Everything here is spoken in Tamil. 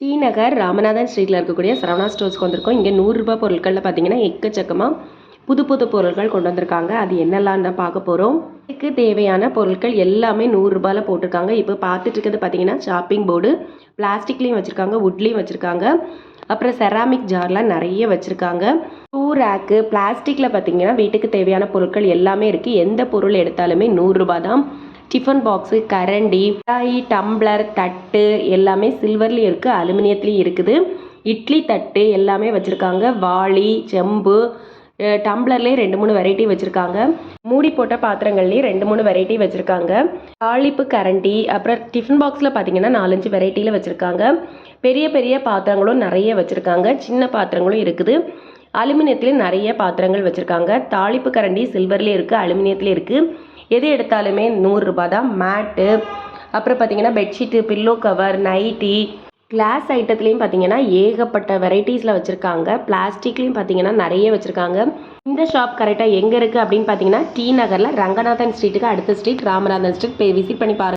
டி நகர் ராமநாதன் ஸ்ட்ரீட்டில் இருக்கக்கூடிய சரவணா ஸ்டோர்ஸ்க்கு வந்திருக்கோம். இங்கே நூறுரூபா பொருட்களில் பார்த்தீங்கன்னா எக்கச்சக்கமாக புது புது பொருட்கள் கொண்டு வந்திருக்காங்க. அது என்னெல்லாம்னு பார்க்க போகிறோம் இதுக்கு தேவையான பொருட்கள் எல்லாமே நூறுரூபாயில் போட்டிருக்காங்க. இப்போ பார்த்துட்டு இருக்கிறது பார்த்தீங்கன்னா ஷாப்பிங் போர்டு பிளாஸ்டிக்லேயும் வச்சுருக்காங்க வுட்லேயும் வச்சுருக்காங்க. அப்புறம் செராமிக் ஜார்லாம் நிறைய வச்சுருக்காங்க. பூ ரேக்கு பிளாஸ்டிக்கில் பார்த்தீங்கன்னா வீட்டுக்கு தேவையான பொருட்கள் எல்லாமே இருக்குது எந்த பொருள் எடுத்தாலுமே நூறுரூபா தான். டிஃபன் பாக்ஸு கரண்டி கடாயி டம்ளர் தட்டு எல்லாமே சில்வர்லேயும் இருக்குது அலுமினியத்துலேயும் இருக்குது. இட்லி தட்டு எல்லாமே வச்சுருக்காங்க. வாளி செம்பு டம்ளர்லேயே ரெண்டு மூணு வெரைட்டி வச்சுருக்காங்க. மூடி போட்ட பாத்திரங்கள்லேயும் ரெண்டு மூணு வெரைட்டி வச்சுருக்காங்க. தாளிப்பு கரண்டி அப்புறம் டிஃபன் பாக்ஸில் பார்த்தீங்கன்னா நாலஞ்சு வெரைட்டியில் வச்சுருக்காங்க. பெரிய பெரிய பாத்திரங்களும் நிறைய வச்சுருக்காங்க. சின்ன பாத்திரங்களும் இருக்குது. அலுமினியத்துலேயும் நிறைய பாத்திரங்கள் வச்சுருக்காங்க. தாளிப்பு கரண்டி சில்வர்லேயும் இருக்குது அலுமினியத்துலேயும் இருக்குது எது எடுத்தாலுமே நூறுரூபா தான். மேட்டு அப்புறம் பார்த்தீங்கன்னா bedsheet pillow cover nighty class ஐட்டத்துலேயும் பார்த்தீங்கன்னா ஏகப்பட்ட வெரைட்டிஸில் வச்சுருக்காங்க. பிளாஸ்டிக்லேயும் பார்த்தீங்கன்னா நிறைய வச்சுருக்காங்க. இந்த ஷாப் கரெக்டாக எங்கே இருக்குது அப்படின்னு பார்த்தீங்கன்னா டி நகரில் ரங்கநாதன் ஸ்ட்ரீட்டுக்கு அடுத்த ஸ்ட்ரீட் ராமநாதன் ஸ்ட்ரீட் போய் விசிட் பண்ணி பாருங்க.